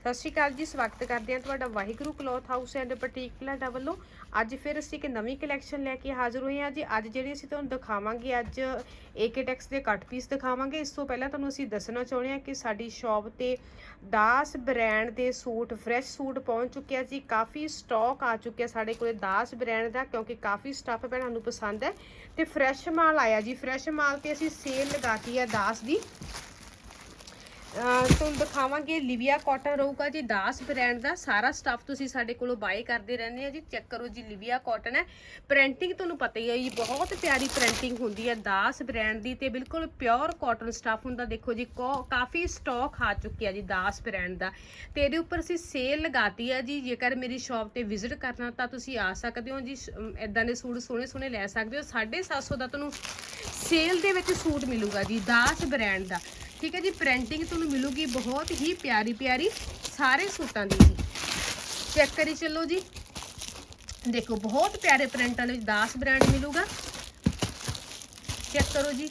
ਸਤਿ ਸ਼੍ਰੀ ਅਕਾਲ ਜੀ, ਸਵਾਗਤ ਕਰਦੇ ਹਾਂ ਤੁਹਾਡਾ Waheguru cloth house and boutique Palata ਵੱਲੋਂ। ਅੱਜ ਫਿਰ ਅਸੀਂ ਇੱਕ ਨਵੀਂ ਕਲੈਕਸ਼ਨ ਲੈ ਕੇ ਹਾਜ਼ਰ ਹੋਏ ਹਾਂ ਜੀ। ਅੱਜ ਜਿਹੜੀ ਅਸੀਂ ਤੁਹਾਨੂੰ ਦਿਖਾਵਾਂਗੇ, ਅੱਜ ਏਕੇਟੈਕਸ ਦੇ ਕੱਟ ਪੀਸ ਦਿਖਾਵਾਂਗੇ। ਇਸ ਤੋਂ ਪਹਿਲਾਂ ਤੁਹਾਨੂੰ ਅਸੀਂ ਦੱਸਣਾ ਚਾਹੁੰਦੇ ਹਾਂ ਕਿ ਸਾਡੀ ਸ਼ਾਪ ਤੇ ਦਾਸ ਬ੍ਰਾਂਡ ਦੇ ਸੂਟ ਫਰੈਸ਼ ਸੂਟ ਪਹੁੰਚ ਚੁੱਕਿਆ ਜੀ। ਕਾਫੀ ਸਟਾਕ ਆ ਚੁੱਕਿਆ ਸਾਡੇ ਕੋਲੇ ਦਾਸ ਬ੍ਰਾਂਡ ਦਾ, ਕਿਉਂਕਿ ਕਾਫੀ ਸਟਾਫ ਭੈਣਾਂ ਨੂੰ ਪਸੰਦ ਹੈ। ਤੇ ਫਰੈਸ਼ ਮਾਲ ਆਇਆ ਜੀ। ਫਰੈਸ਼ ਮਾਲ ਤੇ ਅਸੀਂ ਸੇਲ ਲਗਾਤੀ ਹੈ ਦਾਸ ਦੀ। ਤੁਹਾਨੂੰ ਦਿਖਾਵਾਂਗੇ ਲਿਵੀਆ ਕਾਟਨ ਰਹੂਗਾ ਜੀ, ਦਾਸ ਬ੍ਰਾਂਡ ਦਾ। ਸਾਰਾ ਸਟੱਫ ਤੁਸੀਂ ਸਾਡੇ ਕੋਲੋਂ ਬਾਏ ਕਰਦੇ ਰਹਿੰਦੇ ਆ ਜੀ। ਚੈੱਕ ਕਰੋ ਜੀ, ਲਿਵੀਆ ਕਾਟਨ ਹੈ। ਪ੍ਰਿੰਟਿੰਗ ਤੁਹਾਨੂੰ ਪਤਾ ਹੀ ਹੈ ਜੀ, ਬਹੁਤ ਪਿਆਰੀ ਪ੍ਰਿੰਟਿੰਗ ਹੁੰਦੀ ਹੈ ਦਾਸ ਬ੍ਰਾਂਡ ਦੀ ਤੇ ਬਿਲਕੁਲ ਪਿਓਰ ਕਾਟਨ ਸਟੱਫ ਹੁੰਦਾ। ਦੇਖੋ ਜੀ, ਕੋ- ਕਾਫੀ ਸਟਾਕ ਆ ਚੁੱਕਿਆ ਜੀ ਦਾਸ ਬ੍ਰਾਂਡ ਦਾ। ਤੇ ਇਹਦੇ ਉੱਪਰ ਅਸੀਂ ਸੇਲ ਲਗਾਤੀ ਆ ਜੀ। ਜੇਕਰ ਮੇਰੀ ਸ਼ਾਪ ਤੇ ਵਿਜ਼ਿਟ ਕਰਨਾ ਤਾਂ ਤੁਸੀਂ ਆ ਸਕਦੇ ਹੋ ਜੀ। ਇਦਾਂ ਦੇ ਸੂਟ ਸੋਹਣੇ ਸੋਹਣੇ ਲੈ ਸਕਦੇ ਹੋ। 750 ਦਾ ਤੁਹਾਨੂੰ ਸੇਲ ਦੇ ਵਿੱਚ ਸੂਟ ਮਿਲੂਗਾ ਜੀ, ਦਾਸ ਬ੍ਰਾਂਡ ਦਾ। ਠੀਕ ਹੈ ਜੀ ਪ੍ਰਿੰਟਿੰਗ ਤੁਹਾਨੂੰ ਮਿਲੂਗੀ ਬਹੁਤ ਹੀ ਪਿਆਰੀ ਪਿਆਰੀ ਸਾਰੇ ਸੂਟਾਂ ਦੀ ਜੀ। ਚੈੱਕ ਕਰੀ ਚੱਲੋ ਜੀ। ਦੇਖੋ, ਬਹੁਤ ਪਿਆਰੇ ਪ੍ਰਿੰਟਾਂ ਦੇ ਵਿੱਚ ਦਾਸ ਬ੍ਰਾਂਡ ਮਿਲੂਗਾ। ਚੈੱਕ ਕਰੋ ਜੀ।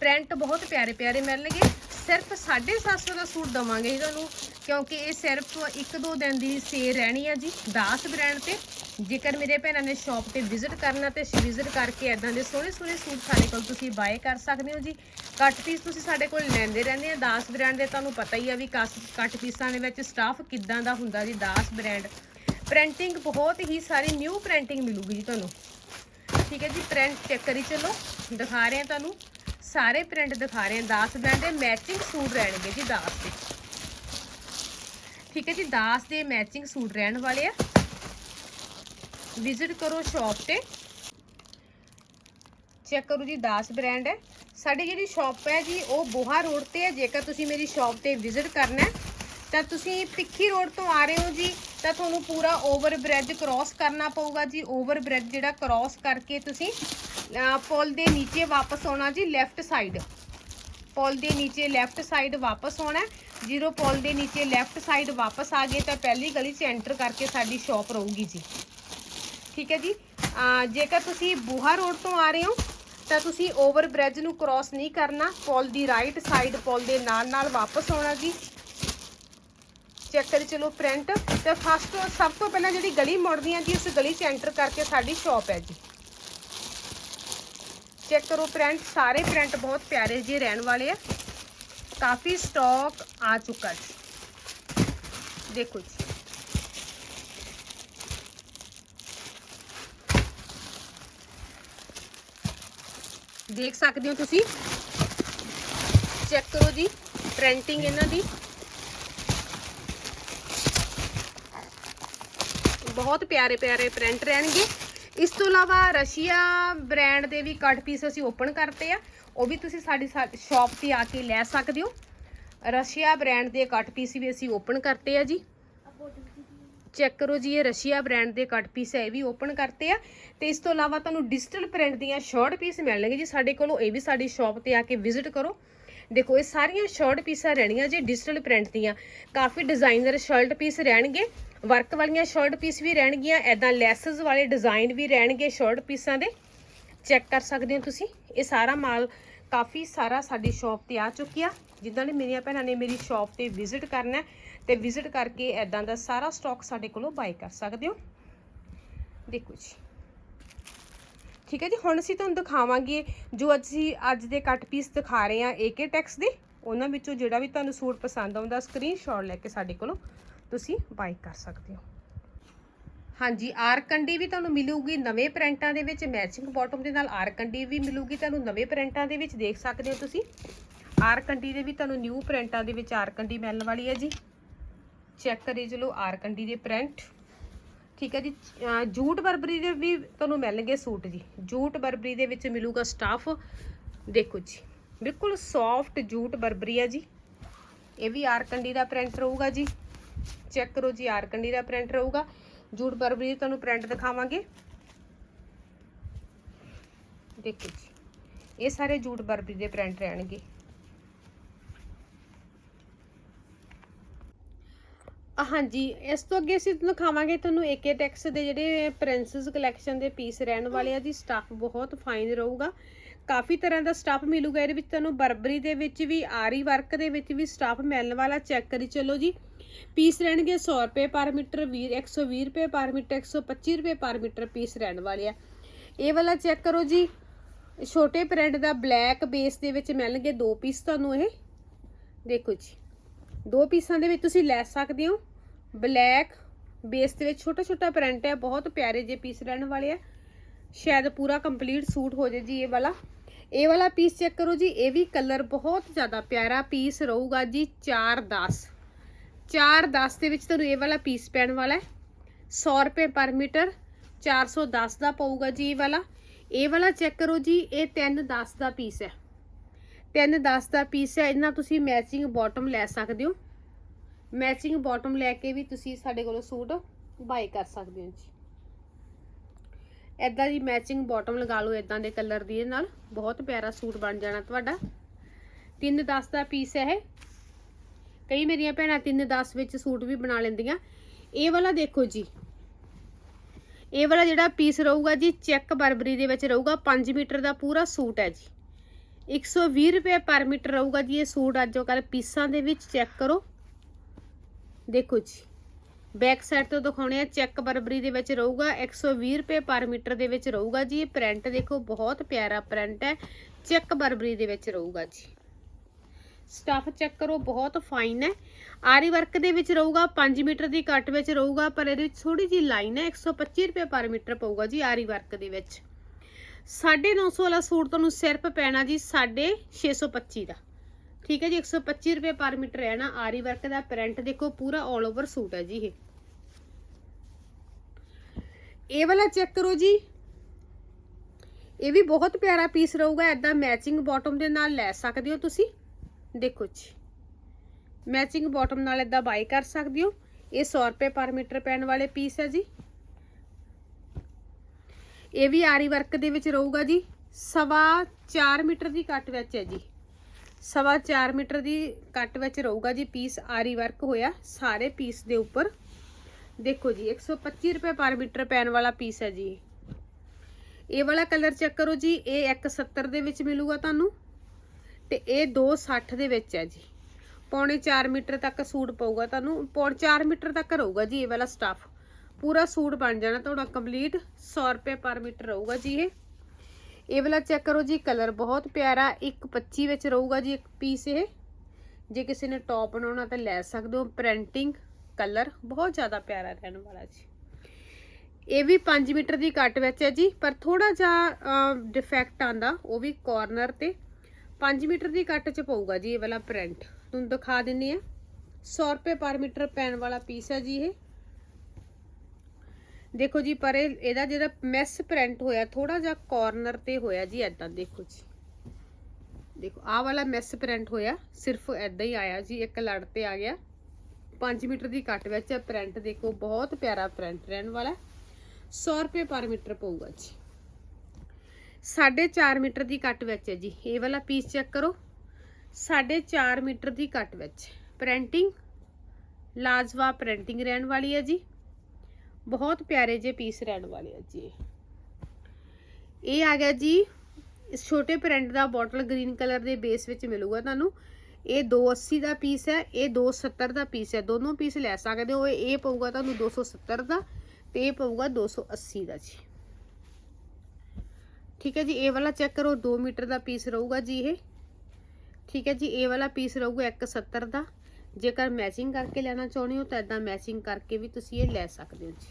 ਪ੍ਰਿੰਟ ਬਹੁਤ ਪਿਆਰੇ ਪਿਆਰੇ ਮਿਲਣਗੇ। ਸਿਰਫ 750 ਦਾ ਸੂਟ ਦਵਾਂਗੇ ਜੀ ਤੁਹਾਨੂੰ, ਕਿਉਂਕਿ ਇਹ ਸਿਰਫ ਇੱਕ ਦੋ ਦਿਨ ਦੀ ਸੇਲ ਰਹਿਣੀ ਆ ਜੀ, ਦਾਸ ਬ੍ਰਾਂਡ ਤੇ। ਜੇਕਰ ਮੇਰੇ ਭੈਣਾਂ ਨੇ ਸ਼ਾਪ ਤੇ ਵਿਜ਼ਿਟ ਕਰਨਾ ਤੇ ਵਿਜ਼ਿਟ ਕਰਕੇ ਐਦਾਂ ਦੇ ਸੋਹਣੇ ਸੋਹਣੇ ਸੂਟ ਸਾਡੇ ਕੋਲ ਤੁਸੀਂ ਬਾਏ ਕਰ ਸਕਦੇ ਹੋ ਜੀ। ਕੱਟ ਪੀਸ ਤੁਸੀਂ ਸਾਡੇ ਕੋਲ ਲੈਂਦੇ ਰਹਿੰਦੇ ਆ। ਦਾਸ ਬ੍ਰਾਂਡ ਦੇ ਤੁਹਾਨੂੰ ਪਤਾ ਹੀ ਆ ਵੀ ਕੱਟ ਪੀਸਾਂ ਦੇ ਵਿੱਚ ਸਟਾਫ ਕਿੱਦਾਂ ਦਾ ਹੁੰਦਾ ਜੀ, ਦਾਸ ਬ੍ਰਾਂਡ ਪ੍ਰਿੰਟਿੰਗ ਬਹੁਤ ਹੀ ਸਾਰੀ ਨਿਊ ਪ੍ਰਿੰਟਿੰਗ ਮਿਲੂਗੀ ਜੀ ਤੁਹਾਨੂੰ। ਠੀਕ ਹੈ ਜੀ ਪ੍ਰਿੰਟ ਚੈੱਕ ਕਰੀ ਚਲੋ। ਦਿਖਾ ਰਹੇ ਹਾਂ ਤੁਹਾਨੂੰ। ਸਾਰੇ ਪ੍ਰਿੰਟ ਦਿਖਾ ਰਹੇ ਹਾਂ। ਦਾਸ ਬ੍ਰਾਂਡ ਦੇ ਮੈਚਿੰਗ ਸੂਟ ਰਹਿਣਗੇ ਜੀ ਦਾਸ ਦੇ। ਠੀਕ ਹੈ ਜੀ, ਦਾਸ ਦੇ ਮੈਚਿੰਗ ਸੂਟ ਰਹਿਣ ਵਾਲੇ ਆ। ਵਿਜ਼ਿਟ ਕਰੋ ਸ਼ਾਪ ਤੇ। ਚੈੱਕ ਕਰੋ ਜੀ, ਦਾਸ ਬ੍ਰਾਂਡ ਹੈ। ਸਾਡੀ ਜਿਹੜੀ ਸ਼ਾਪ ਹੈ ਜੀ, ਉਹ ਬੋਹਾ ਰੋਡ ਤੇ ਹੈ। ਜੇਕਰ ਤੁਸੀਂ ਮੇਰੀ ਸ਼ਾਪ ਤੇ ਵਿਜ਼ਿਟ ਕਰਨਾ ਹੈ, ਤਾਂ ਤੁਸੀਂ ਪਿੱਖੀ ਰੋਡ ਤੋਂ ਆ ਰਹੇ ਹੋ ਜੀ, ਤਾਂ ਤੁਹਾਨੂੰ ਪੂਰਾ ਓਵਰ ਬ੍ਰਿਜ ਕ੍ਰਾਸ ਕਰਨਾ ਪਊਗਾ ਜੀ। ਓਵਰ ਬ੍ਰਿਜ ਜਿਹੜਾ ਕ੍ਰਾਸ ਕਰਕੇ ਤੁਸੀਂ ਪੁਲ ਦੇ ਨੀਚੇ ਵਾਪਸ ਆਉਣਾ ਜੀ, ਲੈਫਟ ਸਾਈਡ। ਪੁਲ ਦੇ ਨੀਚੇ ਲੈਫਟ ਸਾਈਡ ਵਾਪਸ ਆਉਣਾ ਜੀਰੋ ਪੁਲ ਦੇ ਨੀਚੇ ਲੈਫਟ ਸਾਈਡ ਵਾਪਸ ਆ ਗਏ, ਤਾਂ ਪਹਿਲੀ ਗਲੀ 'ਚ ਐਂਟਰ ਕਰਕੇ ਸਾਡੀ ਸ਼ਾਪ ਰਹੂਗੀ ਜੀ। ਠੀਕ ਹੈ ਜੀ। ਜੇਕਰ ਤੁਸੀਂ ਬੂਹਾ ਰੋਡ ਤੋਂ ਆ ਰਹੇ ਹੋ, ਤਾਂ ਤੁਸੀਂ ਓਵਰ ਬ੍ਰਿਜ ਨੂੰ ਕ੍ਰਾਸ ਨਹੀਂ ਕਰਨਾ। ਪੁਲ ਦੀ ਰਾਈਟ ਸਾਈਡ ਪੁਲ ਦੇ ਨਾਲ ਨਾਲ ਵਾਪਸ ਆਉਣਾ ਜੀ। ਚੈੱਕ ਕਰੀ ਚਲੋ ਪ੍ਰਿੰਟ ਤੇ ਫਸਟ ਸਭ ਤੋਂ ਪਹਿਲਾਂ ਜਿਹੜੀ ਗਲੀ ਮੁੜਦੀ ਆ ਜੀ, ਉਸ ਗਲੀ 'ਚ ਐਂਟਰ ਕਰਕੇ ਸਾਡੀ ਸ਼ਾਪ ਹੈ ਜੀ। ਚੈੱਕ ਕਰੋ ਪ੍ਰਿੰਟ ਸਾਰੇ ਪ੍ਰਿੰਟ ਬਹੁਤ ਪਿਆਰੇ ਜਿਹੇ ਰਹਿਣ ਵਾਲੇ ਆ। ਕਾਫੀ ਸਟਾਕ ਆ ਚੁੱਕਾ ਜੀ। ਦੇਖੋ ਜੀ। ਦੇਖ ਸਕਦੇ ਹੋ ਤੁਸੀਂ। ਚੈੱਕ ਕਰੋ ਜੀ, ਪ੍ਰਿੰਟਿੰਗ ਇਹਨਾਂ ਦੀ। ਬਹੁਤ ਪਿਆਰੇ ਪਿਆਰੇ ਪ੍ਰਿੰਟ ਰਹਿਣਗੇ। ਇਸ ਤੋਂ ਇਲਾਵਾ ਰਸ਼ੀਆ ਬ੍ਰਾਂਡ ਦੇ ਵੀ ਕੱਟ ਪੀਸ ਅਸੀਂ ਓਪਨ ਕਰਤੇ ਆ। ਉਹ ਵੀ ਤੁਸੀਂ ਸਾਡੀ ਸ਼ਾਪ ਤੇ ਆ ਕੇ ਲੈ ਸਕਦੇ ਹੋ। ਰਸ਼ੀਆ ਬ੍ਰਾਂਡ ਦੇ ਕੱਟ ਪੀਸ ਵੀ ਅਸੀਂ ਓਪਨ ਕਰਤੇ ਆ ਜੀ। ਚੈੱਕ ਕਰੋ ਜੀ, ਇਹ ਰਸ਼ੀਆ ਬ੍ਰਾਂਡ ਦੇ ਕੱਟ ਪੀਸ ਹੈ ਇਹ ਵੀ ਓਪਨ ਕਰਤੇ ਆ। ਤੇ ਇਸ ਤੋਂ ਇਲਾਵਾ ਤੁਹਾਨੂੰ ਡਿਜੀਟਲ ਪ੍ਰਿੰਟ ਦੀਆਂ ਸ਼ਾਰਟ ਪੀਸ ਮਿਲਣਗੇ ਜੀ, ਸਾਡੇ ਕੋਲੋਂ ਇਹ ਵੀ ਸਾਡੀ ਸ਼ਾਪ ਤੇ ਆ ਕੇ ਵਿਜ਼ਿਟ ਕਰੋ। ਦੇਖੋ, ਇਹ ਸਾਰੀਆਂ ਸ਼ਾਰਟ ਪੀਸਾਂ ਰਹਿਣੀਆਂ ਜੀ ਡਿਜੀਟਲ ਪ੍ਰਿੰਟ ਦੀਆਂ। ਕਾਫੀ ਡਿਜ਼ਾਈਨਰ ਸ਼ਰਟ ਪੀਸ ਰਹਿਣਗੇ ਵਰਕ ਵਾਲੀਆਂ ਸ਼ਰਟ ਪੀਸ ਵੀ ਰਹਿਣਗੀਆਂ ਐਦਾਂ ਲੈਸਸ ਵਾਲੇ ਡਿਜ਼ਾਈਨ ਵੀ ਰਹਿਣਗੇ ਸ਼ਰਟ ਪੀਸਾਂ ਦੇ। ਚੈੱਕ ਕਰ ਸਕਦੇ ਹੋ ਤੁਸੀਂ, ਇਹ ਸਾਰਾ ਮਾਲ ਕਾਫੀ ਸਾਰਾ ਸਾਡੀ ਸ਼ਾਪ ਤੇ ਆ ਚੁੱਕਿਆ। ਜਿੱਦਾਂ ਨੇ ਮੇਰੀਆਂ ਭੈਣਾਂ ਨੇ ਮੇਰੀ ਸ਼ਾਪ ਤੇ ਵਿਜ਼ਿਟ ਕਰਨਾ ਤੇ ਵਿਜ਼ਿਟ ਕਰਕੇ ਐਦਾਂ ਦਾ ਸਾਰਾ ਸਟਾਕ ਸਾਡੇ ਕੋਲੋਂ ਬਾਈ ਕਰ ਸਕਦੇ ਹੋ। ਦੇਖੋ ਜੀ। ਠੀਕ ਹੈ ਜੀ, ਹੁਣ ਅਸੀਂ ਤੁਹਾਨੂੰ ਦਿਖਾਵਾਂਗੇ ਜੋ ਅਸੀਂ ਅੱਜ ਦੇ ਕੱਟ ਪੀਸ ਦਿਖਾ ਰਹੇ ਹਾਂ ਏਕੇ ਟੈਕਸ ਦੇ। ਉਹਨਾਂ ਵਿੱਚੋਂ ਜਿਹੜਾ ਵੀ ਤੁਹਾਨੂੰ ਸੂਟ ਪਸੰਦ ਆਉਂਦਾ ਸਕਰੀਨਸ਼ਾਟ ਲੈ ਕੇ ਸਾਡੇ ਕੋਲੋਂ ਤੁਸੀਂ ਬਾਈ ਕਰ ਸਕਦੇ ਹੋ। ਹਾਂਜੀ ਆਰ ਕੰਡੀ ਵੀ ਤੁਹਾਨੂੰ ਮਿਲੂਗੀ ਨਵੇਂ ਪ੍ਰਿੰਟਾਂ ਦੇ ਵਿੱਚ ਮੈਚਿੰਗ ਬਾਟਮ ਦੇ ਨਾਲ ਆਰ ਕੰਡੀ ਵੀ ਮਿਲੂਗੀ। ਤੁਹਾਨੂੰ ਨਵੇਂ ਪ੍ਰਿੰਟਾਂ ਦੇ ਵਿੱਚ ਦੇਖ ਸਕਦੇ ਹੋ ਤੁਸੀਂ। ਆਰ ਕੰਡੀ ਦੇ ਵੀ ਤੁਹਾਨੂੰ ਨਿਊ ਪ੍ਰਿੰਟਾਂ ਦੇ ਵਿੱਚ ਆਰ ਕੰਡੀ ਮਿਲਣ ਵਾਲੀ ਹੈ ਜੀ। ਚੈੱਕ ਕਰੀ ਚਲੋ ਆਰਕੰਡੀ ਦੇ ਪ੍ਰਿੰਟ। ਠੀਕ ਹੈ ਜੀ। ਜੂਟ ਬਰਬਰੀ ਦੇ ਵੀ ਤੁਹਾਨੂੰ ਮਿਲਣਗੇ ਸੂਟ ਜੀ। ਜੂਟ ਬਰਬਰੀ ਦੇ ਵਿੱਚ ਮਿਲੂਗਾ ਸਟਾਫ। ਦੇਖੋ ਜੀ, ਬਿਲਕੁਲ ਸੌਫਟ ਜੂਟ ਬਰਬਰੀ ਆ ਜੀ। ਇਹ ਵੀ ਆਰਕੰਡੀ ਦਾ ਪ੍ਰਿੰਟ ਰਹੂਗਾ ਜੀ। ਚੈੱਕ ਕਰੋ ਜੀ, ਆਰਕੰਡੀ ਦਾ ਪ੍ਰਿੰਟ ਰਹੂਗਾ। ਜੂਟ ਬਰਬਰੀ ਤੁਹਾਨੂੰ ਪ੍ਰਿੰਟ ਦਿਖਾਵਾਂਗੇ। ਦੇਖੋ ਜੀ, ਇਹ ਸਾਰੇ ਜੂਟ ਬਰਬਰੀ ਦੇ ਪ੍ਰਿੰਟ ਰਹਿਣਗੇ। ਹਾਂਜੀ, ਇਸ ਤੋਂ ਅੱਗੇ ਅਸੀਂ ਤੁਹਾਨੂੰ ਦਿਖਾਵਾਂਗੇ ਤੁਹਾਨੂੰ ਏਕੇ ਟੈਕਸ ਦੇ ਜਿਹੜੇ ਪ੍ਰਿੰਸਸ ਕਲੈਕਸ਼ਨ ਦੇ ਪੀਸ ਰਹਿਣ ਵਾਲੇ ਆ ਜੀ ਸਟੱਫ ਬਹੁਤ ਫਾਈਨ ਰਹੂਗਾ। ਕਾਫੀ ਤਰ੍ਹਾਂ ਦਾ ਸਟਾਫ ਮਿਲੂਗਾ, ਇਹਦੇ ਵਿੱਚ ਤੁਹਾਨੂੰ ਬਰਬਰੀ ਦੇ ਵਿੱਚ ਵੀ, ਆਰੀ ਵਰਕ ਦੇ ਵਿੱਚ ਵੀ ਸਟਾਫ ਮਿਲਣ ਵਾਲਾ ਚੈੱਕ ਕਰੀ ਚਲੋ ਜੀ। ਪੀਸ ਰਹਿਣਗੇ 100 ਰੁਪਏ ਪਰ ਮੀਟਰ 20 120 ਰੁਪਏ ਪਰ ਮੀਟਰ 125 ਰੁਪਏ ਪਰ ਮੀਟਰ ਪੀਸ ਰਹਿਣ ਵਾਲੇ ਆ। ਇਹ ਵਾਲਾ ਚੈੱਕ ਕਰੋ ਜੀ। ਛੋਟੇ ਪ੍ਰਿੰਟ ਦਾ ਬਲੈਕ ਬੇਸ ਦੇ ਵਿੱਚ ਮਿਲਣਗੇ ਦੋ ਪੀਸ ਤੁਹਾਨੂੰ ਇਹ। ਦੇਖੋ ਜੀ, ਦੋ ਪੀਸਾਂ ਦੇ ਵਿੱਚ ਤੁਸੀਂ ਲੈ ਸਕਦੇ ਹੋ। ਬਲੈਕ ਬੇਸ ਦੇ ਵਿੱਚ ਛੋਟਾ ਛੋਟਾ ਪ੍ਰਿੰਟ ਹੈ, ਬਹੁਤ ਪਿਆਰੇ ਜੇ ਪੀਸ ਰਹਿਣ ਵਾਲੇ ਆ। ਸ਼ਾਇਦ ਪੂਰਾ ਕੰਪਲੀਟ ਸੂਟ ਹੋ ਜੇ ਜੀ ਇਹ ਵਾਲਾ। ਇਹ ਵਾਲਾ ਪੀਸ ਚੈੱਕ ਕਰੋ ਜੀ, ਇਹ ਵੀ ਕਲਰ ਬਹੁਤ ਜ਼ਿਆਦਾ ਪਿਆਰਾ ਪੀਸ ਰਹੂਗਾ ਜੀ 410 410 ਦੇ ਵਿੱਚ ਤੁਹਾਨੂੰ ਇਹ ਵਾਲਾ ਪੀਸ ਪੈਣ ਵਾਲਾ ਹੈ। 100 ਰੁਪਏ ਪਰ ਮੀਟਰ 410 ਦਾ ਪਊਗਾ ਜੀ ਇਹ ਵਾਲਾ। ਇਹ ਵਾਲਾ ਚੈੱਕ ਕਰੋ ਜੀ, ਇਹ 310 ਦਾ ਪੀਸ ਹੈ। 310 ਦਾ ਪੀਸ ਹੈ, ਇਹਨਾਂ ਤੁਸੀਂ ਮੈਚਿੰਗ ਬਾਟਮ ਲੈ ਸਕਦੇ ਹੋ। ਮੈਚਿੰਗ ਬਾਟਮ ਲੈ ਕੇ ਵੀ ਤੁਸੀਂ ਸਾਡੇ ਕੋਲੋਂ ਸੂਟ ਬਾਈ ਕਰ ਸਕਦੇ ਹੋ ਜੀ। ਐਦਾਂ ਦੀ ਮੈਚਿੰਗ ਬਾਟਮ ਲਗਾ ਲਓ ਐਦਾਂ ਦੇ ਕਲਰ ਦੀ ਇਹ ਨਾਲ। ਬਹੁਤ ਪਿਆਰਾ ਸੂਟ ਬਣ ਜਾਣਾ ਤੁਹਾਡਾ। 310 ਦਾ ਪੀਸ ਹੈ ਇਹ। ਕਈ ਮੇਰੀਆਂ ਭੈਣਾਂ 310 ਵਿੱਚ ਸੂਟ ਵੀ ਬਣਾ ਲੈਂਦੀਆਂ। ਇਹ ਵਾਲਾ ਦੇਖੋ ਜੀ। ਇਹ ਵਾਲਾ ਜਿਹੜਾ ਪੀਸ ਰਹੂਗਾ ਜੀ, ਚੈੱਕ ਬਰਬਰੀ ਦੇ ਵਿੱਚ ਰਹੂਗਾ। 5 ਮੀਟਰ ਦਾ ਪੂਰਾ ਸੂਟ ਹੈ ਜੀ। 120 ਰੁਪਏ ਪਰ ਮੀਟਰ ਰਹੂਗਾ ਜੀ ਇਹ ਸੂਟ। ਅੱਜੋ ਕੱਲ ਪੀਸਾਂ ਦੇ ਵਿੱਚ ਚੈੱਕ ਕਰੋ। ਦੇਖੋ ਜੀ ਬੈਕ ਸਾਈਡ ਤੋਂ ਦਿਖਾਉਣੇ ਆ ਚੈੱਕ ਬਰਬਰੀ ਦੇ ਵਿੱਚ ਰਹੂਗਾ 120 ਰੁਪਏ ਪਰ ਮੀਟਰ ਦੇ ਵਿੱਚ ਰਹੂਗਾ ਜੀ, ਇਹ ਪ੍ਰਿੰਟ ਦੇਖੋ, ਬਹੁਤ ਪਿਆਰਾ ਪ੍ਰਿੰਟ ਹੈ ਚੈੱਕ ਬਰਬਰੀ ਦੇ ਵਿੱਚ ਰਹੂਗਾ ਜੀ। ਸਟਫ ਚੈੱਕ ਕਰੋ, ਬਹੁਤ ਫਾਈਨ ਹੈ। ਆਰੀ ਵਰਕ ਦੇ ਵਿੱਚ ਰਹੂਗਾ 5 ਮੀਟਰ ਦੀ ਕੱਟ ਵਿੱਚ ਰਹੂਗਾ, ਪਰ ਇਹਦੇ ਵਿੱਚ ਥੋੜੀ ਜੀ ਲਾਈਨ ਹੈ 125 ਰੁਪਏ ਪਰ ਮੀਟਰ ਪਊਗਾ ਜੀ ਆਰੀ ਵਰਕ ਦੇ ਵਿੱਚ। 950 ਵਾਲਾ ਸੂਟ ਤੁਹਾਨੂੰ ਸਿਰਫ ਪੈਣਾ ਜੀ 625 ਦਾ। ਠੀਕ ਹੈ ਜੀ 125 ਰੁਪਏ ਪਰ ਮੀਟਰ ਹੈ ਨਾ, ਆਰੀ ਵਰਕ ਦਾ ਪ੍ਰਿੰਟ ਦੇਖੋ, ਪੂਰਾ 올 ਓਵਰ ਸੂਟ ਹੈ ਜੀ ਇਹ। ਇਹ ਵਾਲਾ ਚੈੱਕ ਕਰੋ ਜੀ। ਇਹ ਵੀ ਬਹੁਤ ਪਿਆਰਾ ਪੀਸ ਰਹੂਗਾ ਐਦਾਂ ਮੈਚਿੰਗ ਬਾਟਮ ਦੇ ਨਾਲ ਲੈ ਸਕਦੇ ਹੋ ਤੁਸੀਂ। ਦੇਖੋ ਜੀ। ਮੈਚਿੰਗ ਬਾਟਮ ਨਾਲ ਇਦਾਂ ਬਾਈ ਕਰ ਸਕਦੇ ਹੋ। ਇਹ 100 ਰੁਪਏ ਪਰ ਮੀਟਰ ਪੈਣ ਵਾਲੇ ਪੀਸ ਹੈ ਜੀ। ਇਹ ਵੀ ਆਰੀ ਵਰਕ ਦੇ ਵਿੱਚ ਰਹੂਗਾ ਜੀ। ਸਵਾ 4 ਮੀਟਰ ਦੀ ਕੱਟ ਵਿੱਚ ਹੈ ਜੀ। ਸਵਾ 4 ਮੀਟਰ ਦੀ ਕੱਟ ਵਿੱਚ ਰਹੂਗਾ ਜੀ ਪੀਸ, ਆਰੀ ਵਰਕ ਹੋਇਆ ਸਾਰੇ ਪੀਸ ਦੇ ਉੱਪਰ। ਦੇਖੋ ਜੀ 125 ਰੁਪਏ ਪਰ ਮੀਟਰ ਪੈਣ ਵਾਲਾ ਪੀਸ ਹੈ ਜੀ। ਇਹ ਵਾਲਾ ਕਲਰ ਚੈੱਕ ਕਰੋ ਜੀ, ਇਹ 170 ਦੇ ਵਿੱਚ ਮਿਲੂਗਾ ਤੁਹਾਨੂੰ ਤੇ ਇਹ 260 ਦੇ ਵਿੱਚ ਹੈ ਜੀ। ਪੌਣੇ 4 ਮੀਟਰ ਤੱਕ ਸੂਟ ਪਊਗਾ ਤੁਹਾਨੂੰ, ਪੌਣ 4 ਮੀਟਰ ਤੱਕ ਰਹੂਗਾ ਜੀ ਇਹ ਵਾਲਾ ਸਟਾਫ ਪੂਰਾ ਸੂਟ ਬਣ ਜਾਣਾ, ਤੁਹਾਡਾ ਕੰਪਲੀਟ 100 ਰੁਪਏ ਪਰ ਮੀਟਰ ਰਹੂਗਾ ਜੀ ਇਹ। ਇਹ ਵਾਲਾ ਚੈੱਕ ਕਰੋ ਜੀ ਕਲਰ ਬਹੁਤ ਪਿਆਰਾ 125 ਵਿੱਚ ਰਹੂਗਾ ਜੀ ਇੱਕ ਪੀਸ ਇਹ। ਜੇ ਕਿਸੇ ਨੇ ਟੌਪ ਬਣਾਉਣਾ ਤਾਂ ਲੈ ਸਕਦੇ ਹੋ ਪ੍ਰਿੰਟਿੰਗ ਕਲਰ ਬਹੁਤ ਜ਼ਿਆਦਾ ਪਿਆਰਾ ਰਹਿਣ ਵਾਲਾ ਜੀ। ਇਹ ਵੀ 5 ਮੀਟਰ ਦੀ ਕੱਟ ਵਿੱਚ ਹੈ ਜੀ, ਪਰ ਥੋੜਾ ਜਿਹਾ ਡਿਫੈਕਟ ਆਂਦਾ ਉਹ ਵੀ ਕਾਰਨਰ ਤੇ। 5 ਮੀਟਰ ਦੀ ਕੱਟ ਚ ਪਊਗਾ ਜੀ ਇਹ ਵਾਲਾ ਪ੍ਰਿੰਟ ਤੁਹਾਨੂੰ ਦਿਖਾ ਦਿੰਨੀ ਆ। 100 ਰੁਪਏ ਪਰ ਮੀਟਰ ਪੈਣ ਵਾਲਾ ਪੀਸ ਹੈ ਜੀ ਇਹ। ਦੇਖੋ ਜੀ, ਪਰ ਇਹ, ਇਹਦਾ ਜਿਹੜਾ ਮੈਸ ਪ੍ਰਿੰਟ ਹੋਇਆ ਥੋੜਾ ਜਿਹਾ ਕਾਰਨਰ ਤੇ ਹੋਇਆ ਜੀ ਐਦਾਂ ਦੇਖੋ ਜੀ। ਦੇਖੋ, ਆਹ ਵਾਲਾ ਮੈਸ ਪ੍ਰਿੰਟ ਹੋਇਆ, ਸਿਰਫ ਐਦਾਂ ਹੀ ਆਇਆ ਜੀ, ਇੱਕ ਲੜ ਤੇ ਆ ਗਿਆ। 5 ਮੀਟਰ ਦੀ ਕੱਟ ਵਿੱਚ ਪ੍ਰਿੰਟ ਦੇਖੋ, ਬਹੁਤ ਪਿਆਰਾ ਪ੍ਰਿੰਟ ਰਹਿਣ ਵਾਲਾ। 100 ਰੁਪਏ ਪਰ ਮੀਟਰ ਪਊਗਾ ਜੀ। 4.5 ਮੀਟਰ ਦੀ ਕੱਟ ਵਿੱਚ ਹੈ ਜੀ। ਇਹ ਵਾਲਾ ਪੀਸ ਚੈੱਕ ਕਰੋ। 4.5 ਮੀਟਰ ਦੀ ਕੱਟ ਵਿੱਚ। ਪ੍ਰਿੰਟਿੰਗ ਲਾਜ਼ਵਾ ਪ੍ਰਿੰਟਿੰਗ ਰਹਿਣ ਵਾਲੀ ਹੈ ਜੀ। ਬਹੁਤ ਪਿਆਰੇ ਜੇ ਪੀਸ ਰਹਿਣ ਵਾਲੇ ਆ ਜੀ ਇਹ। ਆ ਗਿਆ ਜੀ, ਇਸ ਛੋਟੇ ਪ੍ਰਿੰਟ ਦਾ ਬੋਟਲ ਗ੍ਰੀਨ ਕਲਰ ਦੇ ਬੇਸ ਵਿੱਚ ਮਿਲੂਗਾ ਤੁਹਾਨੂੰ। ਇਹ 280 ਦਾ ਪੀਸ ਹੈ, ਇਹ 270 ਦਾ ਪੀਸ ਹੈ। ਦੋਨੋਂ ਪੀਸ ਲੈ ਸਕਦੇ ਹੋ, ਇਹ ਪਊਗਾ ਤੁਹਾਨੂੰ 270 ਦਾ ਤੇ ਇਹ ਪਊਗਾ 280 ਦਾ ਜੀ। ਠੀਕ ਹੈ ਜੀ, ਇਹ ਵਾਲਾ ਚੈੱਕ ਕਰੋ 2 ਮੀਟਰ ਦਾ ਪੀਸ ਰਹੂਗਾ ਜੀ ਇਹ। ਠੀਕ ਹੈ ਜੀ, ਇਹ ਵਾਲਾ ਪੀਸ ਰਹੂਗਾ 170 ਦਾ। ਜੇਕਰ ਮੈਚਿੰਗ ਕਰਕੇ ਲੈਣਾ ਚਾਹੁੰਦੇ ਹੋ ਤਾਂ ਇਦਾਂ ਮੈਚਿੰਗ ਕਰਕੇ ਵੀ ਤੁਸੀਂ ਇਹ ਲੈ ਸਕਦੇ ਹੋ ਜੀ।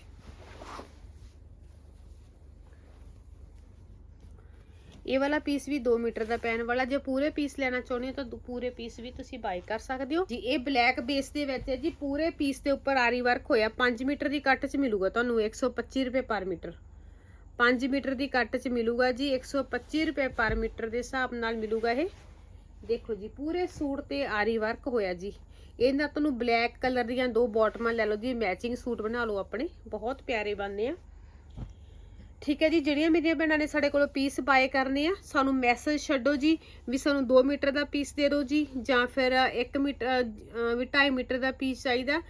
ਇਹ ਵਾਲਾ ਪੀਸ ਵੀ 2 ਮੀਟਰ ਦਾ ਪੈਣ ਵਾਲਾ, ਜੇ ਪੂਰੇ ਪੀਸ ਲੈਣਾ ਚਾਹੁੰਦੇ ਹੋ ਤਾਂ ਦੂ- ਪੂਰੇ ਪੀਸ ਵੀ ਤੁਸੀਂ ਬਾਈ ਕਰ ਸਕਦੇ ਹੋ। ਜੀ, ਇਹ ਬਲੈਕ ਬੇਸ ਦੇ ਵਿੱਚ ਹੈ ਜੀ, ਪੂਰੇ ਪੀਸ ਦੇ ਉੱਪਰ ਆਰੀ ਵਰਕ ਹੋਇਆ। 5 ਮੀਟਰ ਦੀ ਕੱਟ 'ਚ ਮਿਲੂਗਾ ਤੁਹਾਨੂੰ 125 ਰੁਪਏ ਪਰ ਮੀਟਰ। 5 ਮੀਟਰ ਦੀ ਕੱਟ 'ਚ ਮਿਲੂਗਾ ਜੀ 125 ਰੁਪਏ ਪਰ ਮੀਟਰ ਦੇ ਹਿਸਾਬ ਨਾਲ ਮਿਲੂਗਾ ਇਹ। ਦੇਖੋ ਜੀ, ਪੂਰੇ ਸੂਟ ਤੇ ਆਰੀ ਵਰਕ ਹੋਇਆ ਜੀ। ਇਹਨਾਂ ਤੁਹਾਨੂੰ ਬਲੈਕ ਕਲਰ ਦੀਆਂ ਦੋ ਬਾਟਮਾਂ ਲੈ ਲਓ ਜੀ ਮੈਚਿੰਗ ਸੂਟ ਬਣਾ ਲਓ ਆਪਣੇ। ਬਹੁਤ ਪਿਆਰੇ ਬਣਨੇ ਆ। ਠੀਕ ਹੈ ਜੀ, ਜਿਹੜੀਆਂ ਮੇਰੀਆਂ ਭੈਣਾਂ ਨੇ ਸਾਡੇ ਕੋਲੋਂ ਪੀਸ ਬਾਏ ਕਰਨੇ ਆ, ਸਾਨੂੰ ਮੈਸੇਜ ਛੱਡੋ ਜੀ ਵੀ ਸਾਨੂੰ 2 ਮੀਟਰ ਦਾ ਪੀਸ ਦੇ ਦਿਓ ਜੀ ਜਾਂ ਫਿਰ 1 ਮੀਟਰ ਵੀ 2.5 ਮੀਟਰ ਦਾ ਪੀਸ ਚਾਹੀਦਾ।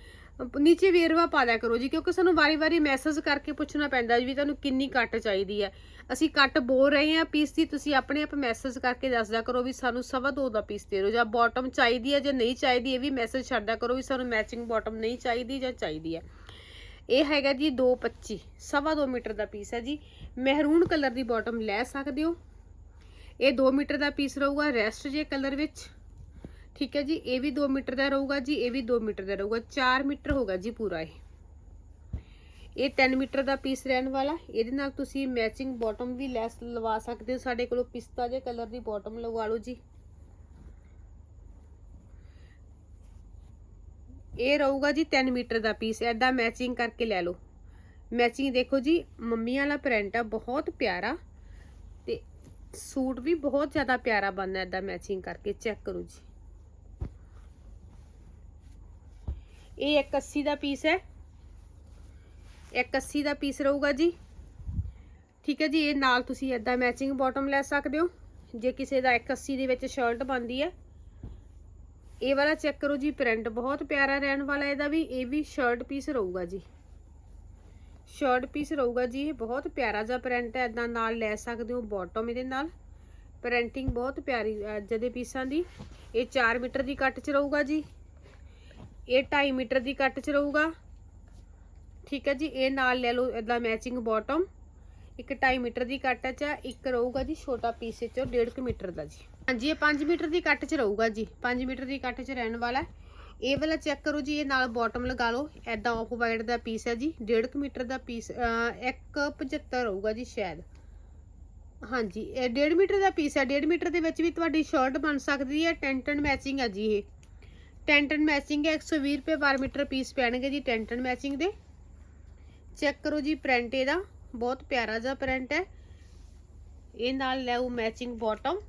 ਨੀਚੇ ਵੇਰਵਾ ਪਾ ਦਿਆ ਕਰੋ ਜੀ, ਕਿਉਂਕਿ ਸਾਨੂੰ ਵਾਰੀ-ਵਾਰੀ ਮੈਸੇਜ ਕਰਕੇ ਪੁੱਛਣਾ ਪੈਂਦਾ ਜੀ ਵੀ ਤੁਹਾਨੂੰ ਕਿੰਨੀ ਕੱਟ ਚਾਹੀਦੀ ਹੈ। ਅਸੀਂ ਕੱਟ ਬੋਲ ਰਹੇ ਹਾਂ ਪੀਸ ਦੀ ਤੁਸੀਂ ਆਪਣੇ ਆਪ ਮੈਸੇਜ ਕਰਕੇ ਦੱਸਦਾ ਕਰੋ ਵੀ ਸਾਨੂੰ ਸਵਾ ਦੋ ਦਾ ਪੀਸ ਦੇ ਦਿਓ, ਜਾਂ ਬਾਟਮ ਚਾਹੀਦੀ ਹੈ ਜਾਂ ਨਹੀਂ ਚਾਹੀਦੀ, ਇਹ ਵੀ ਮੈਸੇਜ ਛੱਡਦਾ ਕਰੋ ਵੀ ਸਾਨੂੰ ਮੈਚਿੰਗ ਬਾਟਮ ਨਹੀਂ ਚਾਹੀਦੀ ਜਾਂ ਚਾਹੀਦੀ ਹੈ। ਇਹ ਹੈਗਾ ਜੀ 225 ਸਵਾ 2 ਮੀਟਰ ਦਾ ਪੀਸ ਹੈ ਜੀ। ਮਹਿਰੂਨ ਕਲਰ ਦੀ ਬਾਟਮ ਲੈ ਸਕਦੇ ਹੋ। ਇਹ 2 ਮੀਟਰ ਦਾ ਪੀਸ ਰਹੂਗਾ ਰੈਸਟ ਜੇ ਕਲਰ ਵਿੱਚ। ਠੀਕ ਹੈ ਜੀ, ਇਹ ਵੀ 2 ਮੀਟਰ ਦਾ ਰਹੂਗਾ ਜੀ, ਇਹ ਵੀ 2 ਮੀਟਰ ਦਾ ਰਹੂਗਾ 4 ਮੀਟਰ ਹੋਗਾ ਜੀ ਪੂਰਾ ਇਹ। ਇਹ 3 ਮੀਟਰ ਦਾ ਪੀਸ ਰਹਿਣ ਵਾਲਾ, ਇਹਦੇ ਨਾਲ ਤੁਸੀਂ ਮੈਚਿੰਗ ਬਾਟਮ ਵੀ ਲੈਸ ਲਵਾ ਸਕਦੇ ਹੋ, ਸਾਡੇ ਕੋਲੋਂ ਪਿਸਤਾ ਜੇ ਕਲਰ ਦੀ ਬਾਟਮ ਲਗਵਾ ਲਓ ਜੀ। ਇਹ ਰਹੂਗਾ ਜੀ 3 ਮੀਟਰ ਦਾ ਪੀਸ ਐਦਾਂ ਮੈਚਿੰਗ ਕਰਕੇ ਲੈ ਲਓ। ਮੈਚਿੰਗ ਦੇਖੋ ਜੀ, ਮੰਮੀ ਵਾਲਾ ਪ੍ਰਿੰਟ ਆ, ਬਹੁਤ ਪਿਆਰਾ ਤੇ ਸੂਟ ਵੀ ਬਹੁਤ ਜ਼ਿਆਦਾ ਪਿਆਰਾ ਬਣਨਾ ਐਦਾਂ ਮੈਚਿੰਗ ਕਰਕੇ ਚੈੱਕ ਕਰੋ ਜੀ। ਇਹ 180 ਦਾ ਪੀਸ ਹੈ। 180 ਦਾ ਪੀਸ ਰਹੂਗਾ ਜੀ। ਠੀਕ ਹੈ ਜੀ, ਇਹ ਨਾਲ ਤੁਸੀਂ ਐਦਾਂ ਮੈਚਿੰਗ ਬਾਟਮ ਲੈ ਸਕਦੇ ਹੋ। ਜੇ ਕਿਸੇ ਦਾ 180 ਦੇ ਵਿੱਚ ਸ਼ਰਟ ਬਣਦੀ ਹੈ। ਇਹ ਵਾਲਾ ਚੈੱਕ ਕਰੋ ਜੀ ਪ੍ਰਿੰਟ ਬਹੁਤ ਪਿਆਰਾ ਰਹਿਣ ਵਾਲਾ ਇਹਦਾ ਵੀ, ਇਹ ਵੀ ਸ਼ਰਟ ਪੀਸ ਰਹੂਗਾ ਜੀ। ਸ਼ਰਟ ਪੀਸ ਰਹੂਗਾ ਜੀ, ਇਹ ਬਹੁਤ ਪਿਆਰਾ ਜਿਹਾ ਪ੍ਰਿੰਟ ਹੈ। ਇਦਾਂ ਨਾਲ ਲੈ ਸਕਦੇ ਹੋ ਬਾਟਮ ਇਹਦੇ ਨਾਲ। ਪ੍ਰਿੰਟਿੰਗ ਬਹੁਤ ਪਿਆਰੀ ਅੱਜ ਦੇ ਪੀਸਾਂ ਦੀ। ਇਹ 4 ਮੀਟਰ ਦੀ ਕੱਟ ਚ ਰਹੂਗਾ ਜੀ। ਇਹ 2.5 ਮੀਟਰ ਦੀ ਕੱਟ ਚ ਰਹੂਗਾ। ਠੀਕ ਹੈ ਜੀ ਇਹ ਨਾਲ ਲੈ ਲਓ ਇਦਾਂ ਮੈਚਿੰਗ ਬਾਟਮ ਇੱਕ 2.5 ਮੀਟਰ ਦੀ ਕੱਟ ਚ ਆ, ਇੱਕ ਰਹੂਗਾ ਜੀ ਛੋਟਾ ਪੀਸ ਚ 1.5 ਮੀਟਰ ਦਾ ਜੀ। ਹਾਂਜੀ ਇਹ 5 ਮੀਟਰ ਦੀ ਕੱਟ ਚ ਰਹੂਗਾ ਜੀ। 5 ਮੀਟਰ ਦੀ ਕੱਟ ਚ ਰਹਿਣ ਵਾਲਾ। ਇਹ ਵਾਲਾ ਚੈੱਕ ਕਰੋ ਜੀ ਇਹ ਨਾਲ ਬਾਟਮ ਲਗਾ ਲਓ। ਐਦਾਂ ਆਫ ਵਾਈਟ ਦਾ ਪੀਸ ਹੈ ਜੀ 1.5 ਮੀਟਰ ਦਾ ਪੀਸ 175 ਰਹੂਗਾ ਜੀ ਸ਼ਾਇਦ। ਹਾਂਜੀ ਇਹ 1.5 ਮੀਟਰ ਦਾ ਪੀਸ ਹੈ। 1.5 ਮੀਟਰ ਦੇ ਵਿੱਚ ਵੀ ਤੁਹਾਡੀ ਸ਼ਰਟ ਬਣ ਸਕਦੀ ਹੈ। ਟੈਂਟਨ ਮੈਚਿੰਗ ਹੈ ਜੀ ਇਹ। ਟੈਂਟਨ ਮੈਚਿੰਗ ਹੈ 120 ਰੁਪਏ ਪਰ ਮੀਟਰ ਪੀਸ ਪੈਣਗੇ ਜੀ ਟੈਂਟਨ ਮੈਚਿੰਗ ਦੇ। ਚੈੱਕ ਕਰੋ ਜੀ ਪ੍ਰਿੰਟ ਇਹਦਾ, ਬਹੁਤ ਪਿਆਰਾ ਜਿਹਾ ਪ੍ਰਿੰਟ ਹੈ। ਇਹ ਨਾਲ ਲੈਓ ਮੈਚਿੰਗ ਬਾਟਮ।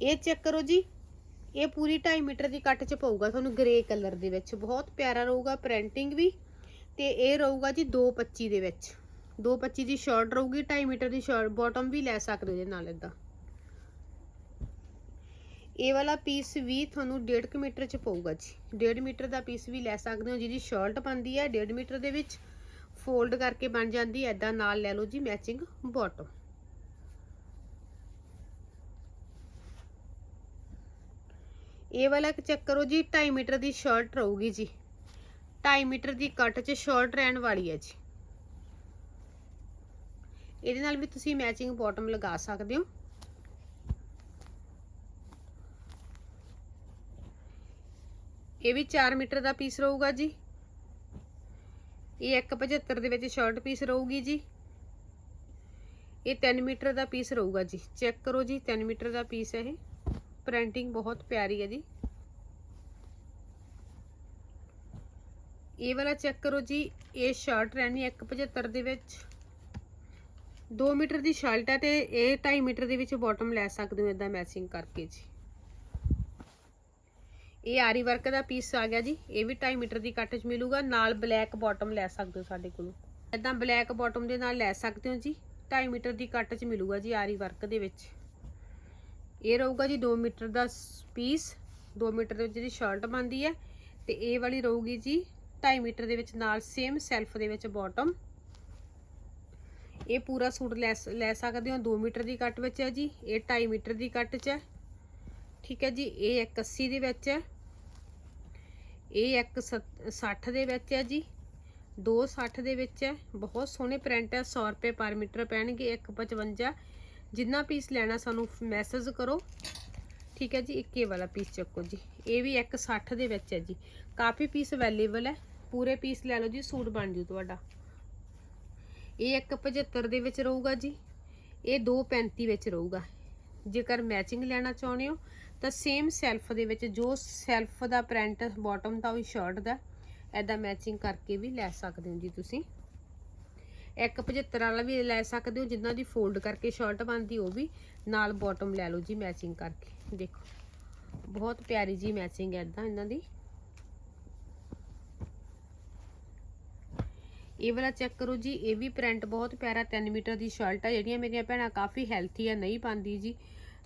ਇਹ ਚੈੱਕ ਕਰੋ ਜੀ, ਇਹ ਪੂਰੀ 2.5 ਮੀਟਰ ਦੀ ਕੱਟ ਚ ਪਊਗਾ, ਤੁਹਾਨੂੰ ਗ੍ਰੇ ਕਲਰ ਦੇ ਵਿੱਚ। ਬਹੁਤ ਪਿਆਰਾ ਰਹੂਗਾ ਪ੍ਰਿੰਟਿੰਗ ਵੀ, ਤੇ ਇਹ ਰਹੂਗਾ ਜੀ 225 ਦੇ ਵਿੱਚ। 225 ਦੀ ਸ਼ਰਟ ਰਹੂਗੀ 2.5 ਮੀਟਰ ਦੀ ਸ਼ਰਟ, ਬਾਟਮ ਵੀ ਲੈ ਸਕਦੇ ਹੋ ਇਹਦੇ ਨਾਲ ਇਦਾਂ। ਇਹ ਵਾਲਾ ਪੀਸ ਵੀ ਤੁਹਾਨੂੰ 1.5 ਮੀਟਰ ਚ ਪਊਗਾ ਜੀ। 1.5 ਮੀਟਰ ਦਾ ਪੀਸ ਵੀ ਲੈ ਸਕਦੇ ਹੋ ਜਿਹਦੀ ਸ਼ਰਟ ਬਣਦੀ ਹੈ 1.5 ਮੀਟਰ ਦੇ ਵਿੱਚ ਫੋਲਡ ਕਰਕੇ ਬਣ ਜਾਂਦੀ ਹੈ। ਇਦਾਂ ਨਾਲ ਲੈ ਲਓ ਜੀ ਮੈਚਿੰਗ ਬਾਟਮ ਇਹ ਵਾਲਾ ਚੈੱਕ ਕਰੋ ਜੀ 2.5 ਮੀਟਰ ਦੀ ਸ਼ਰਟ ਰਹੂਗੀ ਜੀ। 2.5 ਮੀਟਰ ਦੀ ਕੱਟ 'ਚ ਸ਼ਰਟ ਰਹਿਣ ਵਾਲੀ ਹੈ ਜੀ। ਇਹਦੇ ਨਾਲ ਵੀ ਤੁਸੀਂ ਮੈਚਿੰਗ ਬਾਟਮ ਲਗਾ ਸਕਦੇ ਹੋ। ਇਹ ਵੀ 4 ਮੀਟਰ ਦਾ ਪੀਸ ਰਹੂਗਾ ਜੀ। ਇਹ 175 ਦੇ ਵਿੱਚ ਸ਼ਰਟ ਪੀਸ ਰਹੂਗੀ ਜੀ। ਇਹ 3 ਮੀਟਰ ਦਾ ਪੀਸ ਰਹੂਗਾ ਜੀ। ਚੈੱਕ ਕਰੋ ਜੀ 3 ਮੀਟਰ ਦਾ ਪੀਸ ਹੈ ਇਹ। ਪ੍ਰਿੰਟਿੰਗ ਬਹੁਤ ਪਿਆਰੀ ਹੈ ਜੀ। ਇਹ ਵਾਲਾ ਚੈੱਕ ਕਰੋ ਜੀ, ਇਹ ਸ਼ਰਟ ਰਹਿਣੀ ਹੈ 175 ਦੇ ਵਿੱਚ। 2 ਮੀਟਰ ਦੀ ਸ਼ਰਟ ਹੈ ਤੇ ਇਹ 2.5 ਮੀਟਰ ਦੇ ਵਿੱਚ ਬਾਟਮ ਲੈ ਸਕਦੇ ਹੋ ਇਦਾਂ ਮੈਚਿੰਗ ਕਰਕੇ ਜੀ। ਇਹ ਆਰੀ ਵਰਕ ਦਾ ਪੀਸ ਆ ਗਿਆ ਜੀ। ਇਹ ਵੀ 2.5 ਮੀਟਰ ਦੀ ਕੱਟ 'ਚ ਮਿਲੂਗਾ। ਨਾਲ ਬਲੈਕ ਬਾਟਮ ਲੈ ਸਕਦੇ ਹੋ ਸਾਡੇ ਕੋਲੋਂ। ਇਦਾਂ ਬਲੈਕ ਬਾਟਮ ਦੇ ਨਾਲ ਲੈ ਸਕਦੇ ਹੋ ਜੀ। 2.5 ਮੀਟਰ ਦੀ ਕੱਟ 'ਚ ਮਿਲੂਗਾ ਜੀ ਆਰੀ ਵਰਕ ਦੇ ਵਿੱਚ। ਇਹ ਰਹੂਗਾ ਜੀ 2 ਮੀਟਰ ਦਾ ਪੀਸ 2 ਮੀਟਰ ਦੇ ਵਿੱਚ ਜਿਹੜੀ ਸ਼ਰਟ ਬਣਦੀ ਹੈ। ਤੇ ਇਹ ਵਾਲੀ ਰਹੂਗੀ ਜੀ 2.5 ਮੀਟਰ ਦੇ ਵਿੱਚ ਨਾਲ ਸੇਮ ਸੈਲਫ ਦੇ ਵਿੱਚ ਬਾਟਮ ਇਹ ਪੂਰਾ ਸੂਟ ਲੈ ਸ- ਲੈ ਸਕਦੇ ਹੋ। 2 ਮੀਟਰ ਦੀ ਕੱਟ ਵਿੱਚ ਹੈ ਜੀ। ਇਹ 2.5 ਮੀਟਰ ਦੀ ਕੱਟ 'ਚ ਹੈ। ਠੀਕ ਹੈ ਜੀ, ਇਹ 180 ਦੇ ਵਿੱਚ ਹੈ। ਇਹ 160 ਦੇ ਵਿੱਚ ਹੈ ਜੀ। 260 ਦੇ ਵਿੱਚ ਹੈ। ਬਹੁਤ ਸੋਹਣੇ ਪ੍ਰਿੰਟ ਹੈ 100 ਰੁਪਏ ਪਰ ਮੀਟਰ ਪੈਣਗੇ 155 ਜਿੰਨਾ ਪੀਸ ਲੈਣਾ ਸਾਨੂੰ ਮੈਸੇਜ ਕਰੋ। ਠੀਕ ਹੈ ਜੀ, ਇੱਕੇ ਵਾਲਾ ਪੀਸ ਚੱਕੋ ਜੀ। ਇਹ ਵੀ 160 ਦੇ ਵਿੱਚ ਹੈ ਜੀ। ਕਾਫੀ ਪੀਸ ਅਵੇਲੇਬਲ ਹੈ। ਪੂਰੇ ਪੀਸ ਲੈ ਲਓ ਜੀ, ਸੂਟ ਬਣ ਜੂ ਤੁਹਾਡਾ। ਇਹ 175 ਦੇ ਵਿੱਚ ਰਹੂਗਾ ਜੀ। ਇਹ 235 ਵਿੱਚ ਰਹੂਗਾ। ਜੇਕਰ ਮੈਚਿੰਗ ਲੈਣਾ ਚਾਹੁੰਦੇ ਹੋ ਤਾਂ ਸੇਮ ਸੈਲਫ ਦੇ ਵਿੱਚ ਜੋ ਸੈਲਫ ਦਾ ਪ੍ਰਿੰਟ ਬਾਟਮ ਦਾ ਉਹ ਸ਼ਰਟ ਦਾ ਐਦਾਂ ਮੈਚਿੰਗ ਕਰਕੇ ਵੀ ਲੈ ਸਕਦੇ ਹੋ ਜੀ ਤੁਸੀਂ। 175 ਵਾਲਾ ਵੀ ਲੈ ਸਕਦੇ ਹੋ, ਜਿੰਨਾਂ ਦੀ ਫੋਲਡ ਕਰਕੇ ਸ਼ਰਟ ਬਣਦੀ ਉਹ ਵੀ ਨਾਲ ਬਾਟਮ ਲੈ ਲਓ ਜੀ ਮੈਚਿੰਗ ਕਰਕੇ। ਦੇਖੋ, ਬਹੁਤ ਪਿਆਰੀ ਜੀ ਮੈਚਿੰਗ ਹੈ ਇਦਾਂ ਇਹਨਾਂ ਦੀ। ਇਹ ਵਾਲਾ ਚੈੱਕ ਕਰੋ ਜੀ, ਇਹ ਵੀ ਪ੍ਰਿੰਟ ਬਹੁਤ ਪਿਆਰਾ 3 ਮੀਟਰ ਦੀ ਸ਼ਰਟ ਆ, ਜਿਹੜੀਆਂ ਮੇਰੀਆਂ ਭੈਣਾਂ ਕਾਫੀ ਹੈਲਥੀ ਆ, ਨਹੀਂ ਪਾਉਂਦੀ ਜੀ।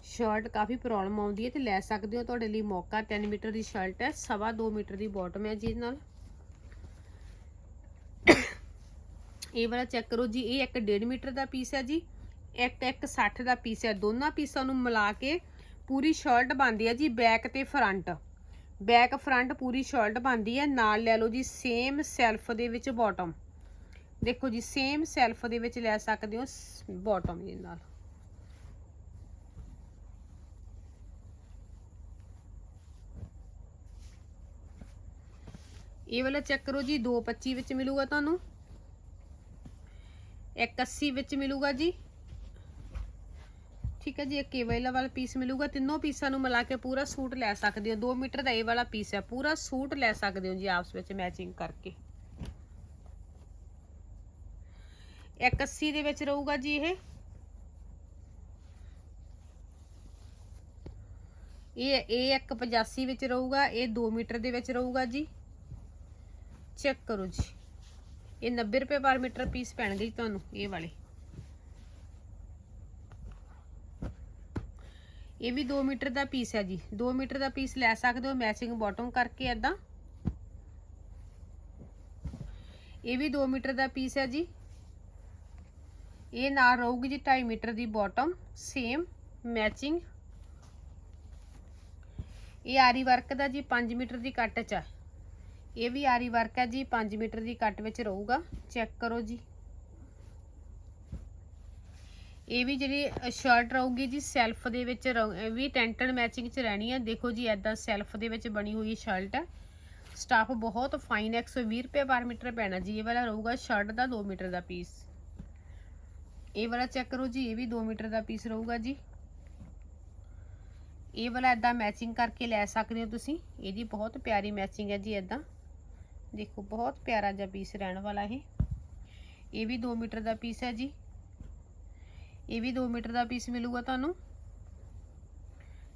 ਸ਼ਰਟ ਕਾਫੀ ਪ੍ਰੋਬਲਮ ਆਉਂਦੀ ਹੈ ਤੇ ਲੈ ਸਕਦੇ ਹੋ ਤੁਹਾਡੇ ਲਈ ਮੌਕਾ। 3 ਮੀਟਰ ਦੀ ਸ਼ਰਟ ਹੈ, ਸਵਾ 2 ਮੀਟਰ ਦੀ ਬਾਟਮ ਹੈ ਜੀ ਨਾਲ। ਇਹ ਵਾਲਾ ਚੈੱਕ ਕਰੋ ਜੀ, ਇਹ ਇੱਕ 1.5 ਮੀਟਰ ਦਾ ਪੀਸ ਹੈ ਜੀ, ਇੱਕ ਇੱਕ 60 ਦਾ ਪੀਸ ਹੈ। ਦੋਨਾਂ ਪੀਸਾਂ ਨੂੰ ਮਿਲਾ ਕੇ ਪੂਰੀ ਸ਼ਰਟ ਬਣਦੀ ਹੈ ਜੀ ਬੈਕ ਤੇ ਫਰੰਟ ਬੈਕ ਫਰੰਟ ਪੂਰੀ ਸ਼ਰਟ ਬਣਦੀ ਹੈ, ਨਾਲ ਲੈ ਲਓ ਜੀ ਸੇਮ ਸੈਲਫ ਦੇ ਵਿੱਚ ਬਾਟਮ ਦੇਖੋ ਜੀ ਸੇਮ ਸੈਲਫ ਦੇ ਵਿੱਚ ਲੈ ਸਕਦੇ ਹੋ ਬਾਟਮ ਦੇ ਨਾਲ। ਇਹ ਵਾਲਾ ਚੈੱਕ ਕਰੋ ਜੀ 225 ਵਿੱਚ ਮਿਲੂਗਾ ਤੁਹਾਨੂੰ। 180 ਵਿੱਚ ਮਿਲੂਗਾ ਜੀ। ਠੀਕ ਹੈ ਜੀ, ਇੱਕ ਇਹ ਵਾਲਾ ਵਾਲਾ ਪੀਸ ਮਿਲੂਗਾ। ਤਿੰਨੋਂ ਪੀਸਾਂ ਨੂੰ ਮਿਲਾ ਕੇ ਪੂਰਾ ਸੂਟ ਲੈ ਸਕਦੇ ਹੋ। 2 ਮੀਟਰ ਦਾ ਇਹ ਵਾਲਾ ਪੀਸ ਹੈ। ਪੂਰਾ ਸੂਟ ਲੈ ਸਕਦੇ ਹੋ ਜੀ ਆਪਸ ਵਿੱਚ ਮੈਚਿੰਗ ਕਰਕੇ। 180 ਦੇ ਵਿੱਚ ਰਹੂਗਾ ਜੀ ਇਹ। ਇਹ ਇਹ 185 ਵਿੱਚ ਰਹੂਗਾ। ਇਹ 2 ਮੀਟਰ ਦੇ ਵਿੱਚ ਰਹੂਗਾ ਜੀ। ਚੈੱਕ ਕਰੋ ਜੀ। ਇਹ 90 ਰੁਪਏ ਪਰ ਮੀਟਰ ਪੀਸ ਪੈਣਗੇ ਜੀ ਤੁਹਾਨੂੰ, ਇਹ ਵਾਲੇ। ਇਹ ਵੀ 2 ਮੀਟਰ ਦਾ ਪੀਸ ਹੈ ਜੀ। 2 ਮੀਟਰ ਦਾ ਪੀਸ ਲੈ ਸਕਦੇ ਹੋ ਮੈਚਿੰਗ ਬਾਟਮ ਕਰਕੇ ਐਦਾਂ ਇਹ ਵੀ 2 ਮੀਟਰ ਦਾ ਪੀਸ ਹੈ ਜੀ। ਇਹ ਨਾਲ ਰਹੂਗੀ ਜੀ 2.5 ਮੀਟਰ ਦੀ ਬਾਟਮ ਸੇਮ ਮੈਚਿੰਗ ਇਹ ਆਰੀ ਵਰਕ ਦਾ ਜੀ 5 ਮੀਟਰ ਦੀ ਕੱਟ ਚ ਹੈ ਇਹ ਵੀ ਆਰੀ ਵਰਕ ਹੈ ਜੀ 5 ਮੀਟਰ ਦੀ ਕੱਟ ਵਿੱਚ ਰਹੂਗਾ। ਚੈੱਕ ਕਰੋ ਜੀ। ਇਹ ਵੀ ਜਿਹੜੀ ਸ਼ਰਟ ਰਹੂਗੀ ਜੀ ਸੈਲਫ ਦੇ ਵਿੱਚ ਰਹੂ- ਇਹ ਵੀ ਟੈਂਟਨ ਮੈਚਿੰਗ ਚ ਰਹਿਣੀ ਹੈ। ਦੇਖੋ ਜੀ ਐਦਾਂ ਸੈਲਫ ਦੇ ਵਿੱਚ ਬਣੀ ਹੋਈ ਸ਼ਰਟ ਹੈ। ਸਟਾਫ ਬਹੁਤ ਫਾਈਨ 120 ਰੁਪਏ ਪਰ ਮੀਟਰ ਪੈਣਾ ਜੀ। ਇਹ ਵਾਲਾ ਰਹੂਗਾ ਸ਼ਰਟ ਦਾ 2 ਮੀਟਰ ਦਾ ਪੀਸ ਇਹ ਵਾਲਾ ਚੈੱਕ ਕਰੋ ਜੀ, ਇਹ ਵੀ 2 ਮੀਟਰ ਦਾ ਪੀਸ ਰਹੂਗਾ ਜੀ। ਇਹ ਵਾਲਾ ਐਦਾਂ ਮੈਚਿੰਗ ਕਰਕੇ ਲੈ ਸਕਦੇ ਹੋ ਤੁਸੀਂ। ਇਹਦੀ ਬਹੁਤ ਪਿਆਰੀ ਮੈਚਿੰਗ ਹੈ ਜੀ ਐਦਾਂ ਦੇਖੋ, ਬਹੁਤ ਪਿਆਰਾ ਜਿਹਾ ਪੀਸ ਰਹਿਣ ਵਾਲਾ ਇਹ। ਇਹ ਵੀ 2 ਮੀਟਰ ਦਾ ਪੀਸ ਹੈ ਜੀ। ਇਹ ਵੀ 2 ਮੀਟਰ ਦਾ ਪੀਸ ਮਿਲੂਗਾ ਤੁਹਾਨੂੰ।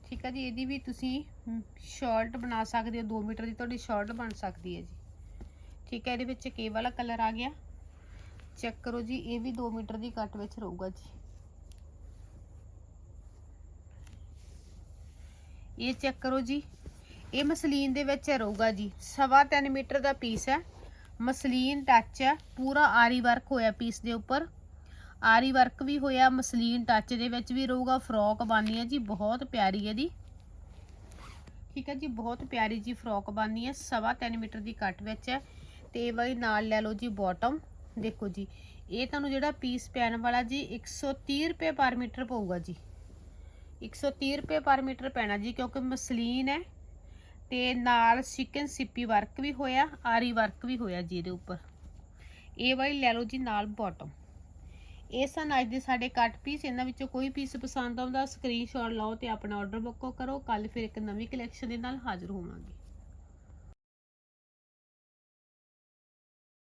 ਠੀਕ ਹੈ ਜੀ, ਇਹਦੀ ਵੀ ਤੁਸੀਂ ਸ਼ਰਟ ਬਣਾ ਸਕਦੇ ਹੋ। 2 ਮੀਟਰ ਦੀ ਤੁਹਾਡੀ ਸ਼ਰਟ ਬਣ ਸਕਦੀ ਹੈ ਜੀ। ਠੀਕ ਹੈ ਇਹਦੇ ਵਿੱਚ ਕੇ ਵਾਲਾ ਕਲਰ ਆ ਗਿਆ। ਚੈੱਕ ਕਰੋ ਜੀ, ਇਹ ਵੀ 2 ਮੀਟਰ ਦੀ ਕੱਟ ਵਿੱਚ ਰਹੂਗਾ ਜੀ। ਇਹ ਚੈੱਕ ਕਰੋ ਜੀ। ਇਹ ਮਸਲੀਨ ਦੇ ਵਿੱਚ ਰਹੂਗਾ ਜੀ। ਸਵਾ 3 ਮੀਟਰ ਦਾ ਪੀਸ ਹੈ। ਮਸਲੀਨ ਟੱਚ ਹੈ। ਪੂਰਾ ਆਰੀ ਵਰਕ ਹੋਇਆ ਪੀਸ ਦੇ ਉੱਪਰ। ਆਰੀ ਵਰਕ ਵੀ ਹੋਇਆ, ਮਸਲੀਨ ਟੱਚ ਦੇ ਵਿੱਚ ਵੀ ਰਹੂਗਾ ਫਰੋਕ ਬਾਨੀ ਹੈ ਜੀ। ਬਹੁਤ ਪਿਆਰੀ ਹੈ ਦੀ ਠੀਕ ਹੈ ਜੀ, ਬਹੁਤ ਪਿਆਰੀ ਜੀ ਫਰੋਕ ਬਾਨੀ ਹੈ। ਸਵਾ 3 ਮੀਟਰ ਦੀ ਕੱਟ ਵਿੱਚ ਹੈ। ਤੇ ਇਹ ਨਾਲ ਲੈ ਲਓ ਜੀ ਬਾਟਮ ਦੇਖੋ ਜੀ, ਇਹ ਤੁਹਾਨੂੰ ਜਿਹੜਾ ਪੀਸ ਪੈਣ ਵਾਲਾ ਜੀ 130 ਰੁਪਏ ਪਰ ਮੀਟਰ ਪਊਗਾ ਜੀ। 130 ਰੁਪਏ ਪਰ ਮੀਟਰ ਪੈਣਾ ਜੀ, ਕਿਉਂਕਿ ਮਸਲੀਨ ਹੈ। ਤੇ ਨਾਲ ਸ਼ਿਕਨ ਸਿੱਪੀ ਵਰਕ ਵੀ ਹੋਇਆ, ਆਰੀ ਵਰਕ ਵੀ ਹੋਇਆ ਜੀ ਇਹਦੇ ਉੱਪਰ। ਇਹ ਵਾਲੀ ਲੈ ਲਓ ਜੀ ਨਾਲ ਬਾਟਮ ਇਹ ਸਨ ਅੱਜ ਦੇ ਸਾਡੇ ਕੱਟ ਪੀਸ ਇਹਨਾਂ ਵਿੱਚੋਂ ਕੋਈ ਪੀਸ ਪਸੰਦ ਆਉਂਦਾ ਸਕਰੀਨਸ਼ਾਟ ਲਓ ਤੇ ਆਪਣਾ ਆਰਡਰ ਬੁੱਕ ਕਰੋ। ਕੱਲ ਫਿਰ ਇੱਕ ਨਵੀਂ ਕਲੈਕਸ਼ਨ ਦੇ ਨਾਲ ਹਾਜ਼ਰ ਹੋਵਾਂਗੇ।